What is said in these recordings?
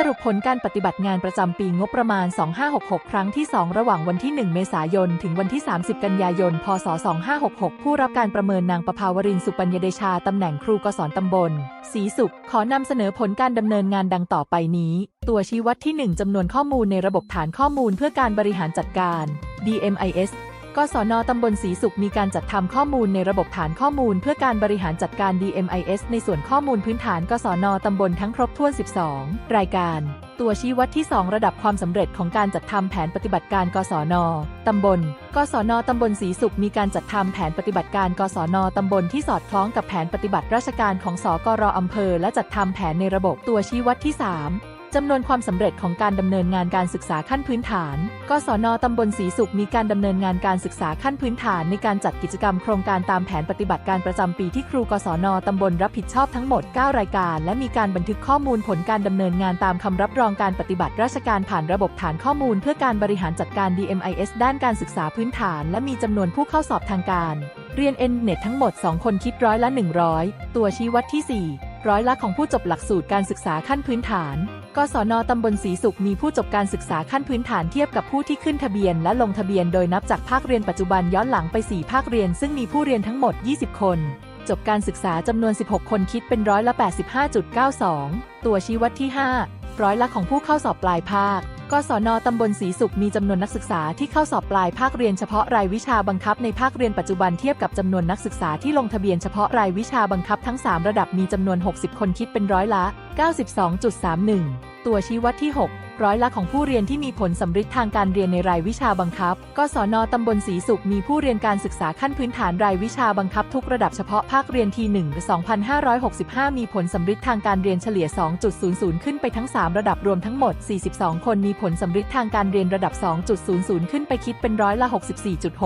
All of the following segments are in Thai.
สรุปผลการปฏิบัติงานประจำปีงบประมาณ 2566 ครั้งที่ 2 ระหว่างวันที่ 1 เมษายน ถึงวันที่ 30 กันยายน พศ 2566 ผู้รับการประเมินนางประภาวรินทร์สุปัญญเดชา ตำแหน่งครูกศรตำบลศรีสุข ขอนำเสนอผลการดำเนินงานดังต่อไปนี้ ตัวชี้วัดที่ 1จำนวนข้อมูลในระบบฐานข้อมูลเพื่อการบริหารจัดการ DMIS กศนตำบลศรีสุขมีการจัดทำข้อมูลในระบบฐานข้อมูล เพื่อการบริหารจัดการ DMIS ในส่วนข้อมูลพื้นฐานกศนตำบลทั้งครบถ้วน 12 รายการ ตัวชี้วัดที่ 2 ระดับความสำเร็จของการจัดทำแผนปฏิบัติการกศนตำบลกศนตำบลศรีสุขมีการจัดทำแผนปฏิบัติการกศนตำบลที่สอดคล้องกับแผนปฏิบัติราชการของสกรอำเภอ และจัดทำแผนในระบบตัวชี้วัดที่ 3 จำนวนความสำเร็จของการดำเนินงานการศึกษาขั้นพื้นฐาน กศนตำบลศรีสุขมีการดำเนินงานการศึกษาขั้นพื้นฐานในการจัดกิจกรรมโครงการตามแผนปฏิบัติการประจำปีที่ครูกศนตำบลรับผิดชอบทั้งหมด 9 รายการ และมีการบันทึกข้อมูลผลการดำเนินงานตามคำรับรองการปฏิบัติราชการผ่านระบบฐานข้อมูล เพื่อการบริหารจัดการ DMIS ด้านการศึกษาพื้นฐาน และมีจำนวนผู้เข้าสอบทางการ เรียน n เน็ตทั้งหมด 2 คนคิดร้อยละ 100 ตัวชี้วัดที่ 4 ร้อยละของผู้จบหลักสูตรการศึกษาขั้นพื้นฐาน กศนตำบลศรีสุขมีผู้จบการศึกษาขั้นพื้นฐานเทียบกับผู้ที่ขึ้นทะเบียนและลงทะเบียนโดยนับจากภาคเรียนปัจจุบันย้อนหลังไป 4 ภาคเรียน ซึ่งมีผู้เรียนทั้งหมด 20 คน จบการศึกษาจำนวน 16 คนคิดเป็นร้อยละ85.92 ตัวชี้วัดที่ 5 ร้อยละของผู้เข้าสอบปลายภาค กศนตำบลศรีสุขมีจำนวนนักศึกษาที่เข้าสอบปลายภาคเรียนเฉพาะรายวิชาบังคับในภาคเรียนปัจจุบันเทียบกับจำนวนนักศึกษาที่ลงทะเบียนเฉพาะรายวิชาบังคับทั้ง 3 ระดับมีจำนวน 60 คนคิดเป็นร้อยละ 92.31 ตัวชี้วัดที่ 6 ร้อยละของผู้เรียนที่มีผลสำฤทธิ์ทางการเรียนในรายวิชาบังคับ กศนตำบลศรีสุขมีผู้เรียนการศึกษาขั้นพื้นฐานรายวิชาบังคับทุกระดับเฉพาะภาคเรียนที1 2565 มีผลสำฤทธิ์ทางการเรียนเฉลี่ย 2.00 ขึ้นไปทั้ง 3 ระดับรวมทั้งหมด 42 คนมีผลสำฤทธิ์ทางการเรียนระดับ 2.00 ขึ้นไปคิดเป็นร้อยละ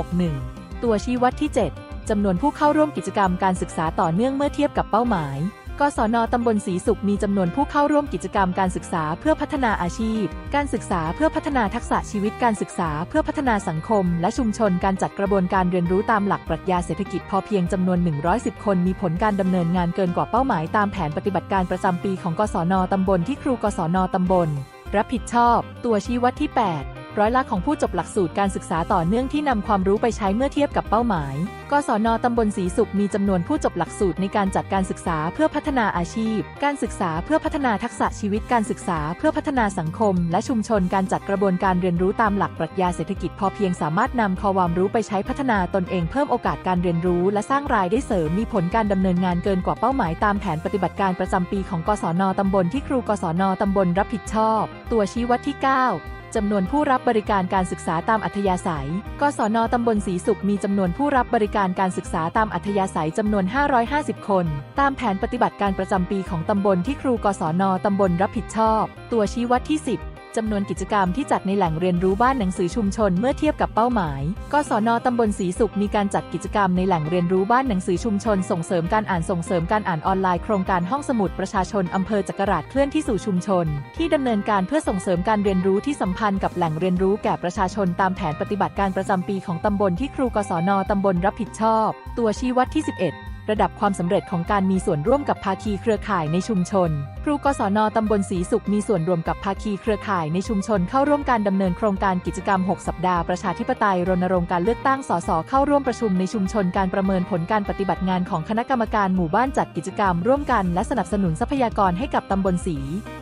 64.61 ตัวชี้วัดที่ 7จำนวนผู้เข้าร่วมกิจกรรมการศึกษาต่อเนื่องเมื่อเทียบกับเป้าหมาย กศนตำบลศรีสุขมีจำนวนผู้เข้าร่วมกิจกรรมการศึกษาเพื่อพัฒนาอาชีพ การศึกษาเพื่อพัฒนาทักษะชีวิตการศึกษาเพื่อพัฒนาสังคม และชุมชนการจัดกระบวนการเรียนรู้ตามหลักปรัชญาเศรษฐกิจพอเพียงจำนวน 110 คนมีผลการดำเนินงานเกินกว่าเป้าหมายตามแผนปฏิบัติการประจำปีของกศนตำบลที่ครูกศนตำบล รับผิดชอบ ตัวชี้วัดที่ 8 ร้อยละของผู้จบหลักสูตรการศึกษาต่อเนื่องที่นำความรู้ไปใช้เมื่อเทียบกับเป้าหมาย กศนตำบลศรีสุขมีจำนวนผู้จบหลักสูตรในการจัดการศึกษาเพื่อพัฒนาอาชีพ การศึกษาเพื่อพัฒนาทักษะชีวิตการศึกษาเพื่อพัฒนาสังคม และชุมชนการจัดกระบวนการเรียนรู้ตามหลักปรัชญาเศรษฐกิจพอเพียงสามารถนำความรู้ไปใช้พัฒนาตนเองเพิ่มโอกาสการเรียนรู้ และสร้างรายได้เสริมมีผลการดำเนินงานเกินกว่าเป้าหมายตามแผนปฏิบัติการประจำปีของกศนตำบลที่ครูกศนตำบลรับผิดชอบ ตัวชี้วัดที่ 9 จำนวนผู้รับบริการการศึกษาตามอัธยาศัย กศนตำบลศรีสุขมีจำนวนผู้รับบริการการศึกษาตามอัธยาศัยจำนวน 550 คน ตามแผนปฏิบัติการประจำปีของตำบลที่ครูกศนตำบลรับผิดชอบ ตัวชี้วัดที่ 10 จำนวนกิจกรรมที่จัดในแหล่งเรียนรู้บ้านหนังสือชุมชนเมื่อเทียบกับเป้าหมาย กศนตำบลศรีสุขมีการจัดกิจกรรมในแหล่งเรียนรู้บ้านหนังสือชุมชน ส่งเสริมการอ่านส่งเสริมการอ่านออนไลน์โครงการห้องสมุดประชาชนอำเภอจักราชเคลื่อนที่สู่ชุมชน ที่ดำเนินการเพื่อส่งเสริมการเรียนรู้ที่สัมพันธ์กับแหล่งเรียนรู้แก่ประชาชนตามแผนปฏิบัติการประจำปีของตำบลที่ครูกศนตำบลรับผิดชอบ ตัวชี้วัดที่ 11 ระดับความสำเร็จของการมีส่วนร่วมกับภาคีเครือข่ายในชุมชน ครูกศนตำบลศรีสุขมีส่วนรวมกับภาคีเครือข่ายในชุมชน เข้าร่วมการดำเนินโครงการกิจกรรม 6 สัปดาห์ประชาธิปไตยรณรงค์การเลือกตั้งสสเข้าร่วมประชุมในชุมชนการประเมินผลการปฏิบัติงานของคณะกรรมการหมู่บ้านจัดกิจกรรม ร่วมกันและสนับสนุนทรัพยากรให้กับตำบลศรี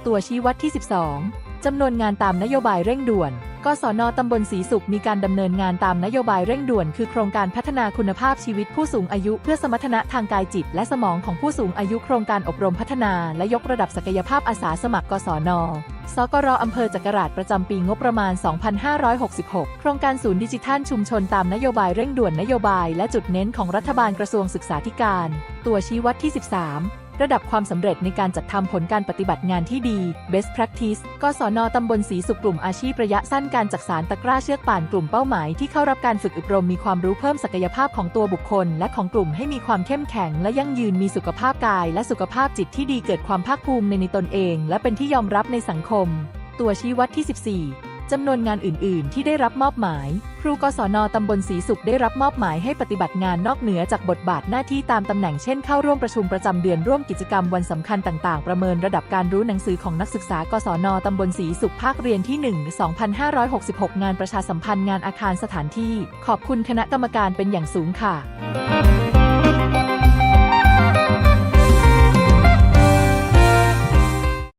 ตัวชี้วัดที่ 12 จำนวนงานตามนโยบายเร่งด่วนกศนตำบลศรีสุขมีการดำเนินงานตามนโยบายเร่งด่วน คือโครงการพัฒนาคุณภาพชีวิตผู้สูงอายุ เพื่อสมรรถนะทางกายจิต และสมองของผู้สูงอายุโครงการอบรมพัฒนา และยกระดับศักยภาพอาสาสมัครกศนสกรอำเภอจักราชประจำปีงบประมาณ 2566 โครงการศูนย์ดิจิทัลชุมชนตามนโยบายเร่งด่วนนโยบาย และจุดเน้นของรัฐบาลกระทรวงศึกษาธิการ ตัวชี้วัดที่ 13 ระดับความสำเร็จในการจัดทำผลการปฏิบัติงานที่ดี Best Practice กศนตำบลศรีสุขกลุ่มอาชีพระยะสั้นการจักสารตะกร้าเชือกป่านกลุ่มเป้าหมายที่เข้ารับการฝึกอบรมมีความรู้เพิ่มศักยภาพของตัวบุคคล และของกลุ่มให้มีความเข้มแข็ง และยั่งยืนมีสุขภาพกาย และสุขภาพจิตที่ดีเกิดความภาคภูมิในในตนเอง และเป็นที่ยอมรับในสังคม ตัวชี้วัดที่ 14 จำนวนงานอื่น ๆ ที่ได้รับมอบหมาย ครูกศนตำบลศรีสุขได้รับมอบหมายให้ปฏิบัติงานนอกเหนือจากบทบาทหน้าที่ตามตำแหน่งเช่นเข้าร่วมประชุมประจำเดือนร่วมกิจกรรมวันสำคัญต่าง ๆ ประเมินระดับการรู้หนังสือของนักศึกษากศนตำบลศรีสุขภาคเรียนที่ 1 2566 งานประชาสัมพันธ์งานอาคารสถานที่ ขอบคุณคณะกรรมการเป็นอย่างสูงค่ะ